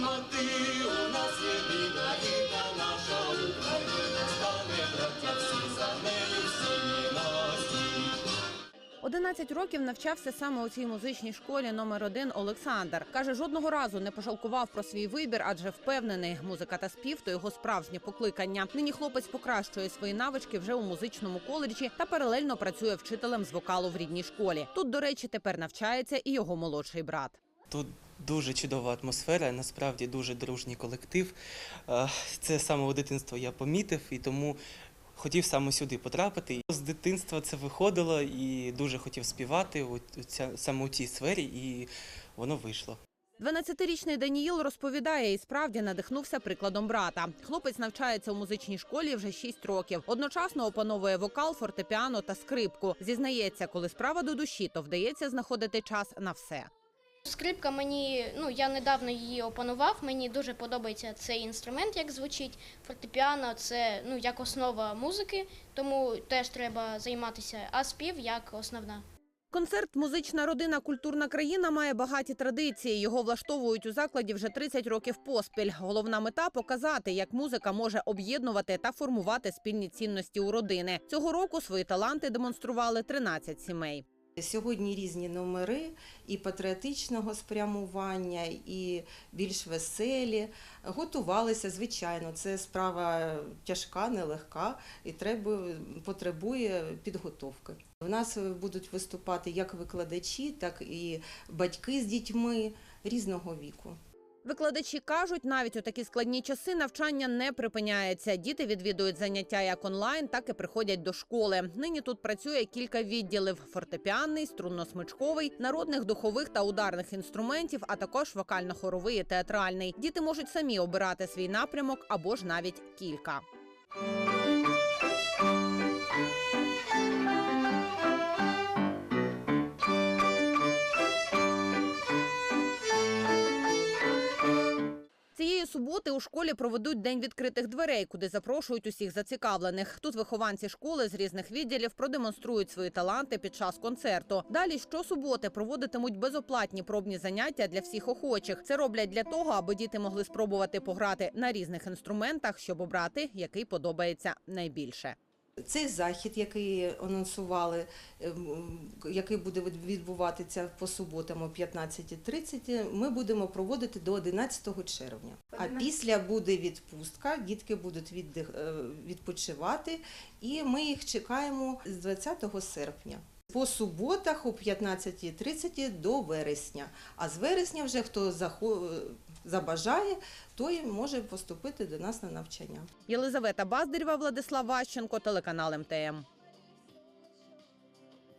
мати, у нас єдина рідна наша Україна, стане браття всі за нею всі ності. 11 років навчався саме у цій музичній школі номер 1 Олександр. Каже, жодного разу не пожалкував про свій вибір, адже впевнений, музика та спів то його справжнє покликання. Нині хлопець покращує свої навички вже у музичному коледжі та паралельно працює вчителем з вокалу в рідній школі. Тут, до речі, тепер навчається і його молодший брат. Тут дуже чудова атмосфера, насправді дуже дружній колектив. Е, Це з самого дитинства я помітив і тому хотів саме сюди потрапити. З дитинства це виходило і дуже хотів співати саме у цій сфері, і воно вийшло. 12-річний Даніїл розповідає і справді надихнувся прикладом брата. Хлопець навчається у музичній школі вже 6 років. Одночасно опановує вокал, фортепіано та скрипку. Зізнається, коли справа до душі, то вдається знаходити час на все. Скрипка мені, ну я недавно її опанував. Мені дуже подобається цей інструмент, як звучить. Фортепіано це ну як основа музики, тому теж треба займатися, а спів як основна. Концерт Музична родина культурна країна має багаті традиції. Його влаштовують у закладі вже 30 років поспіль. Головна мета показати, як музика може об'єднувати та формувати спільні цінності у родини. Цього року свої таланти демонстрували 13 сімей. Сьогодні різні номери і патріотичного спрямування, і більш веселі. Готувалися, звичайно, це справа тяжка, нелегка і треба, потребує підготовки. У нас будуть виступати як викладачі, так і батьки з дітьми різного віку. Викладачі кажуть, навіть у такі складні часи навчання не припиняється. Діти відвідують заняття як онлайн, так і приходять до школи. Нині тут працює кілька відділів: фортепіанний, струнно-смичковий, народних духових та ударних інструментів, а також вокально-хоровий і театральний. Діти можуть самі обирати свій напрямок або ж навіть кілька. Цієї суботи у школі проведуть день відкритих дверей, куди запрошують усіх зацікавлених. Тут вихованці школи з різних відділів продемонструють свої таланти під час концерту. Далі щосуботи проводитимуть безоплатні пробні заняття для всіх охочих. Це роблять для того, аби діти могли спробувати пограти на різних інструментах, щоб обрати, який подобається найбільше. Цей захід, який анонсували, ем, який буде відбуватися по суботам о 15.30, ми будемо проводити до 11 червня. А після буде відпустка, дітки будуть е, відпочивати, і ми їх чекаємо з 20 серпня. По суботах о 15.30 до вересня. А з вересня вже хто забажає, той може поступити до нас на навчання. Єлизавета Баздарєва, Владислав Ващенко, телеканал МТМ.